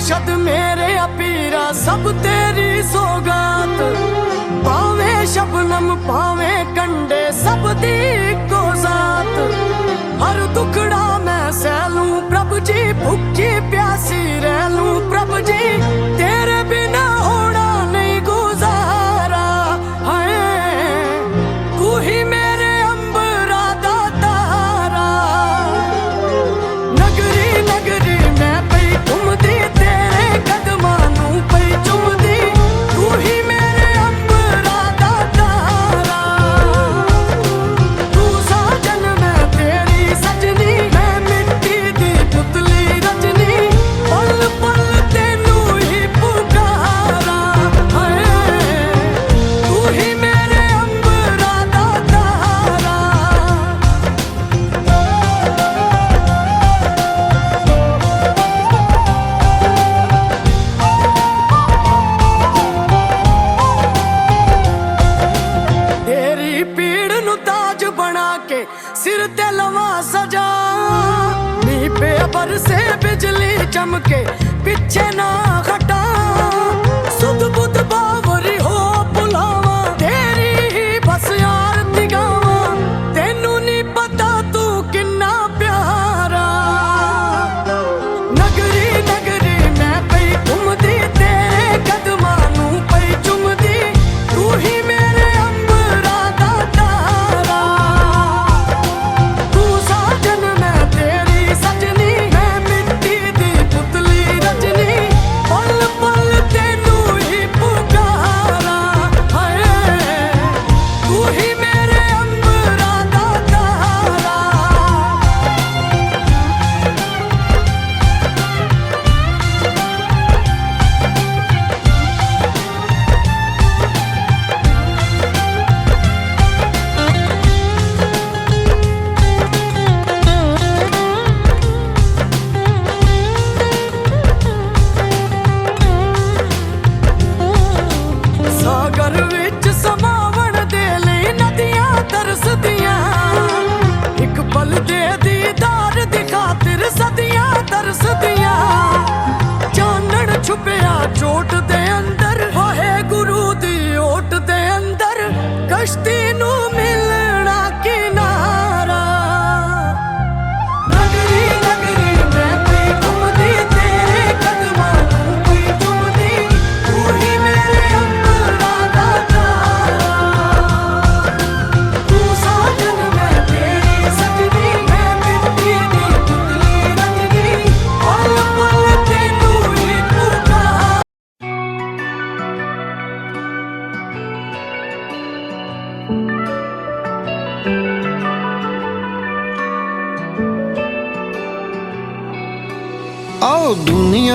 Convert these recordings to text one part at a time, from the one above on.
ਮੁਰਸ਼ਦ ਮੇਰੇ ਪੀਰਾ ਸਭ ਤੇਰੀ ਸੋਗਾਤ। ਪਾਵੇਂ ਸ਼ਬਨਮ ਪਾਵੇਂ ਕੰਡੇ ਸਭ ਦੀ I'm okay. ਛੁਪਿਆ ਚੋਟ ਦੇ ਅੰਦਰ। ਵਾਹੇ ਗੁਰੂ ਦੀ ਓਟ ਦੇ ਅੰਦਰ। ਕਸ਼ਤੀ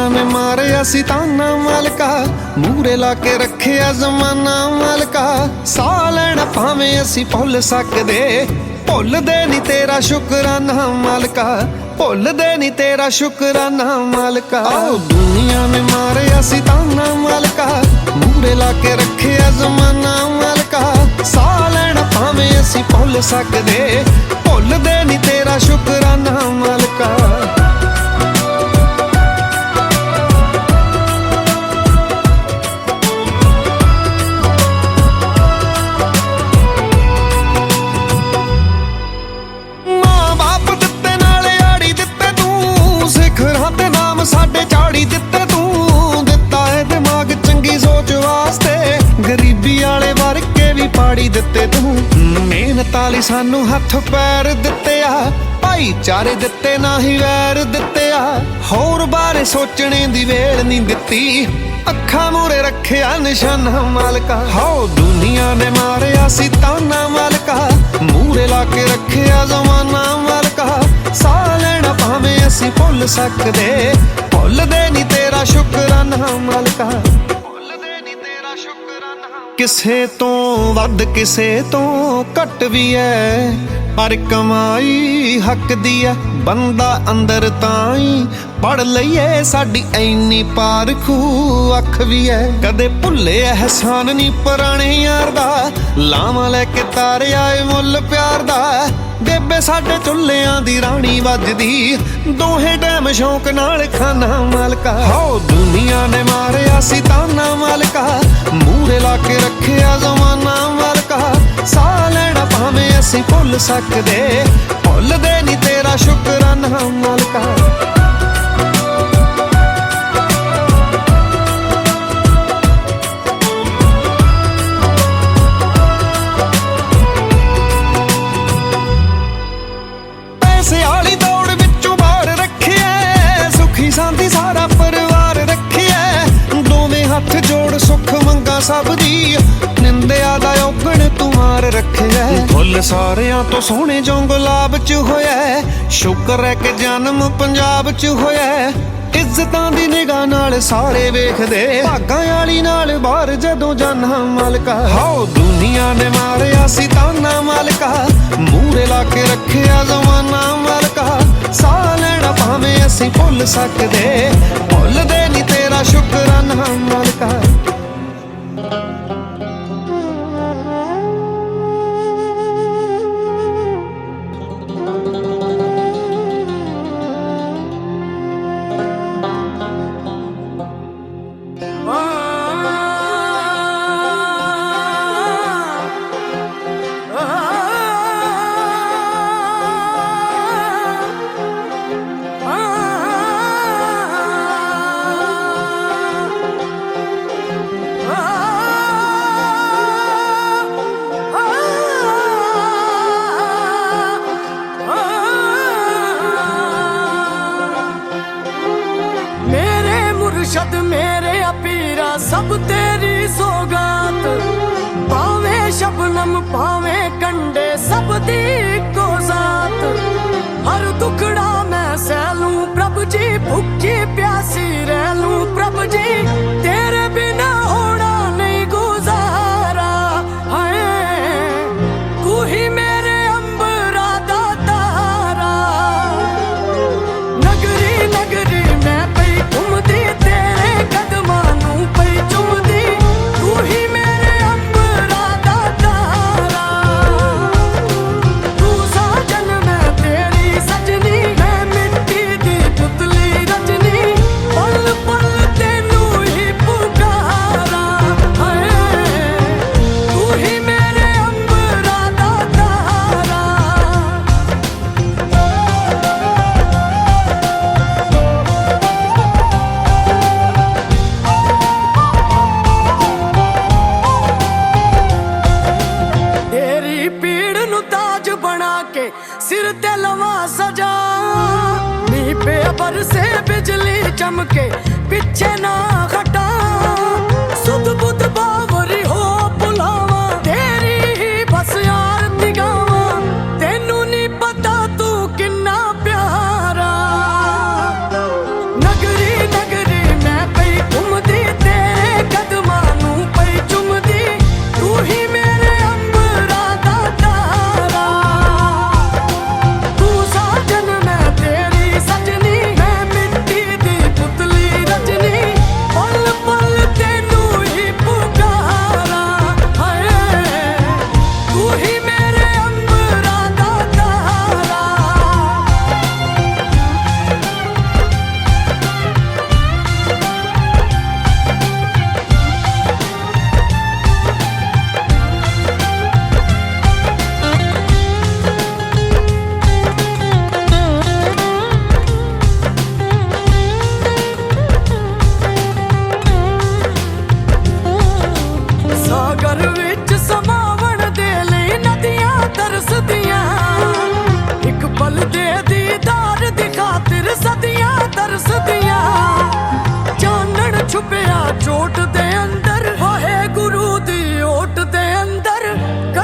ਨੇ ਮਾਰਿਆ ਸੀ ਤਾਨਾ ਮਾਲਕਾ। ਮੂਰੇ ਲਾ ਕੇ ਰੱਖਿਆ ਜ਼ਮਾਨਾ ਮਾਲਕਾ। ਸਾਹ ਲੈਣਾ ਭਾਵੇਂ ਅਸੀਂ ਭੁੱਲ ਸਕਦੇ। ਭੁੱਲਦੇ ਨਹੀਂ ਤੇਰਾ ਸ਼ੁਕਰਾਨਾ ਮਾਲਕਾ। ਭੁੱਲਦੇ ਨਹੀਂ ਤੇਰਾ ਸ਼ੁਕਰਾਨਾ ਮਾਲਕਾ। ਆਓ ਦੁਨੀਆ ਨੇ ਮਾਰਿਆ ਸੀ ਤਾਨਾ ਮਾਲਕਾ। ਮੂਰੇ ਲਾ ਕੇ ਰੱਖਿਆ ਜ਼ਮਾਨਾ ਮਾਲਕਾ। ਸਾਹ ਲੈਣਾ ਭਾਵੇਂ ਅਸੀਂ ਭੁੱਲ ਸਕਦੇ। ਭੁੱਲਦੇ ਨਹੀਂ ਤੇਰਾ ਸ਼ੁਕਰਾਨਾ ਮਾਲਕਾ। ਸਾਨੂੰ ਹੱਥ ਪੈਰ ਦਿੱਤੇ ਆ ਭਾਈਚਾਰੇ ਦਿੱਤੇ ਨਾ ਹੀ ਵੈਰ ਦਿੱਤੇ ਆ ਹੋਰ ਬਾਰੇ ਸੋਚਣੇ ਦੀ ਵੇਲ ਨਹੀਂ ਦਿੱਤੀ, ਅੱਖਾਂ ਮੂਰੇ ਰੱਖਿਆ ਨਿਸ਼ਾਨਾ ਮਾਲਕਾ। ਹੋ ਦੁਨੀਆ ਨੇ ਮਾਰਿਆ ਸੀ ਤਾਨਾ ਮਾਲਕਾ ਮੂਰੇ ਲਾ ਕੇ ਰੱਖਿਆ ਜ਼ਮਾਨਾ ਮਾਲਕਾ। ਸਾਹ ਲੈਣਾ ਭਾਵੇਂ ਅਸੀਂ ਭੁੱਲ ਸਕਦੇ, ਭੁੱਲਦੇ ਨਹੀਂ ਤੇਰਾ ਸ਼ੁਕਰਾਨਾ ਮਾਲਕਾ। ਕਿਸੇ ਤੋਂ, ਵੱਧ ਕਿਸੇ ਤੋਂ ਘੱਟ ਵੀ ਐ। ਪਰ ਕਮਾਈ ਹੱਕ ਦੀ ਐ, ਬੰਦਾ ਅੰਦਰ ਤਾਂ ਹੀ ਪੜ ਲਈਏ, ਸਾਡੀ ਐਨੀ ਪਾਰਖੂ ਅੱਖ ਵੀ ਐ। ਕਦੇ ਭੁੱਲੇ ਅਹਿਸਾਨ ਨਹੀਂ ਪੁਰਾਣੇ ਯਾਰ ਦਾ, ਲਾਵਾਂ ਲੈ ਕੇ ਤਾਰਿਆ ਏ ਮੁੱਲ ਪਿਆਰ ਦਾ। ਬੇਬੇ ਸਾਡੇ ਚੁੱਲਿਆਂ ਦੀ ਰਾਣੀ ਵੱਜਦੀ, ਦੋਹੇ ਟਾਈਮ ਸ਼ੌਂਕ ਨਾਲ ਖਾਨਾ ਮਾਲਕਾ। ਹੋ ਦੁਨੀਆ ਨੇ ਮਾਰਿਆ ਸੀ ਤਾਨਾ ਮਾਲਕਾ ਮੂਰੇ ਲਾ ਕੇ ਅਸੀਂ ਭੁੱਲ ਸਕਦੇ, ਭੁੱਲਦੇ ਨਹੀਂ ਤੇਰਾ ਸ਼ੁਕਰਾਨਾ ਮਾਲਕਾ। ਪੈਸੇ ਵਾਲੀ ਦੌੜ ਵਿੱਚੋਂ ਬਾਹਰ ਰੱਖਿਆ, ਸੁਖੀ ਸਾਂਦੀ ਸਾਰਾ ਪਰਿਵਾਰ ਰੱਖਿਆ। ਦੋਵੇਂ ਹੱਥ ਜੋੜ ਸੁੱਖ ਮੰਗਾ ਸਭ ਦੀ ਬੰਦਿਆਂ ਦਾ ਔਕਣ ਤੂੰ ਮਾਰ ਰੱਖਿਆ। ਫੁੱਲ ਸਾਰਿਆਂ ਤੋਂ ਸੋਹਣੇ ਜੋ ਗੁਲਾਬ ਚ ਹੋਇਆ। ਸ਼ੁਕਰ ਹੈ ਕਿ ਜਨਮ ਪੰਜਾਬ ਚ ਹੋਇਆ। ਇੱਜ਼ਤਾਂ ਦੀ ਨਿਗਾਹ ਨਾਲ ਸਾਰੇ ਵੇਖਦੇ। ਭਾਗਾਂ ਵਾਲੀ ਨਾਲ ਬਾਹਰ ਜਦੋਂ ਜਾਨਾ ਮਾਲਕਾ। ਹਾਓ, ਦੁਨੀਆ ਨੇ ਮਾਰਿਆ ਸੀ ਤਾਨਾ ਮਾਲਕਾ। ਮੂਰੇ ਲਾ ਕੇ ਰੱਖਿਆ ਜ਼ਮਾਨਾ ਮਾਲਕਾ। ਸਾਹ ਭਾਵੇਂ ਅਸੀਂ ਭੁੱਲ ਸਕਦੇ। ਭੁੱਲਦੇ ਨਹੀਂ ਤੇਰਾ ਸ਼ੁਕਰਾਨਾ ਆ ਪੀਰਾ ਸਭ ਤੇਰੀ ਸੋਗਾਤ। ਪਾਵੇਂ ਸ਼ਬਨਮ ਪਾਵੇਂ ਕੰਡੇ ਸਭ ਦੀ I'm okay.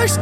Deus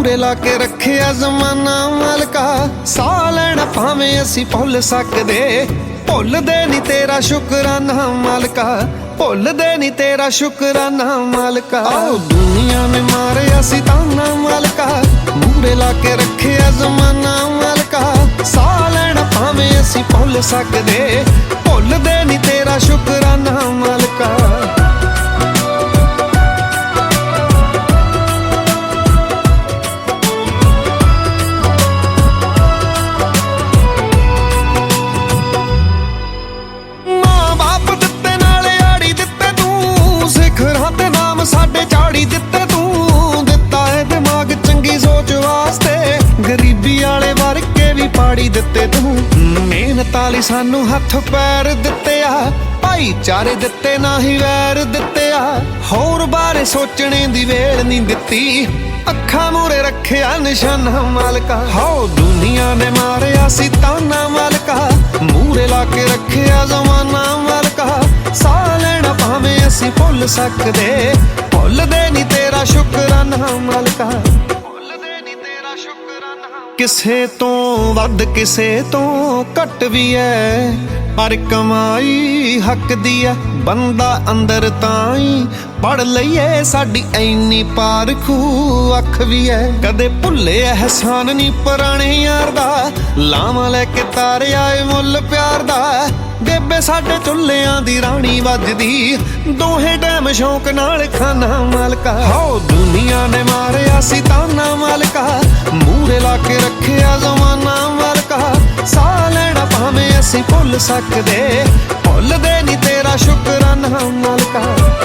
ਮੂਰੇ ਲਾ ਕੇ ਰੱਖਿਆ ਜ਼ਮਾਨਾ ਮਾਲਕਾ। ਸਾਹ ਲੈਣਾ ਭਾਵੇਂ ਅਸੀਂ ਭੁੱਲ ਸਕਦੇ। ਭੁੱਲਦੇ ਨਹੀਂ ਤੇਰਾ ਸ਼ੁਕਰਾਨਾ ਮਾਲਕਾ। ਭੁੱਲਦੇ ਨਹੀਂ ਤੇਰਾ ਸ਼ੁਕਰਾਨਾ ਮਾਲਕਾ। ਆਓ ਦੁਨੀਆ ਨੇ ਮਾਰਿਆ ਸੀ ਤਾਨਾ ਮਾਲਕਾ। ਮੂਰੇ ਲਾ ਕੇ ਰੱਖਿਆ ਜ਼ਮਾਨਾ ਮਾਲਕਾ। ਸਾਹ ਲੈਣਾ ਭਾਵੇਂ ਅਸੀਂ ਭੁੱਲ ਸਕਦੇ। ਭੁੱਲਦੇ ਨਹੀਂ ਤੇਰਾ ਸ਼ੁਕਰਾਨਾ ਮਾਲਕਾ। ਹੱਥ ਪੈਰ ਦਿੱਤੇ ਆ, ਭਾਈਚਾਰੇ ਦਿੱਤੇ ਨਾ ਹੀ ਵੈਰ ਦਿੱਤੇ ਆ। ਹੋਰ ਬਾਰੇ ਸੋਚਣੇ ਦੀ ਵੇਲ ਨਹੀਂ ਦਿੱਤੀ, ਅੱਖਾਂ ਮੂਰੇ ਰੱਖਿਆ ਨਿਸ਼ਾਨਾ ਮਾਲਕਾ। ਹੋ ਦੁਨੀਆ ਨੇ ਮਾਰਿਆ ਸੀ ਤਾਨਾ ਮਾਲਕਾ ਮੂਰੇ ਲਾ ਕੇ ਰੱਖਿਆ ਜ਼ਮਾਨਾ ਮਾਲਕਾ। ਸਾਹ ਲੈਣਾ ਭਾਵੇਂ ਅਸੀਂ ਭੁੱਲ ਸਕਦੇ, ਭੁੱਲਦੇ ਨਹੀਂ ਤੇਰਾ ਸ਼ੁਕਰਾਨਾ ਮਾਲਕਾ। ਕਿਸੇ ਤੋਂ, ਵੱਧ ਕਿਸੇ ਤੋਂ ਘੱਟ ਵੀ ਐ। ਪਰ ਕਮਾਈ ਹੱਕ ਦੀ ਐ, ਬੰਦਾ ਅੰਦਰ ਤਾਂ ਹੀ ਪੜ ਲਈਏ। ਸਾਡੀ ਐਨੀ ਪਾਰਖੂ ਅੱਖ ਵੀ ਐ। ਕਦੇ ਭੁੱਲੇ ਅਹਿਸਾਨ ਨਹੀਂ ਪੁਰਾਣੇ ਯਾਰ ਦਾ। ਲਾਵਾਂ ਲੈ ਕੇ ਤਾਰਿਆ ਏ ਮੁੱਲ ਪਿਆਰ ਦਾ। ਬੇਬੇ ਸਾਡੇ ਚੁੱਲਿਆਂ ਦੀ ਰਾਣੀ ਵੱਜਦੀ। ਦੋਹੇ ਟਾਈਮ ਸ਼ੌਂਕ ਨਾਲ ਖਾਣਾ ਮਾਲਕਾ। ਹੋ ਦੁਨੀਆ ਨੇ ਮਾਰ ਸਕਦੇ। ਭੁੱਲਦੇ ਨਹੀਂ ਤੇਰਾ ਸ਼ੁਕਰਾਨਾ ਮਾਲਕਾ।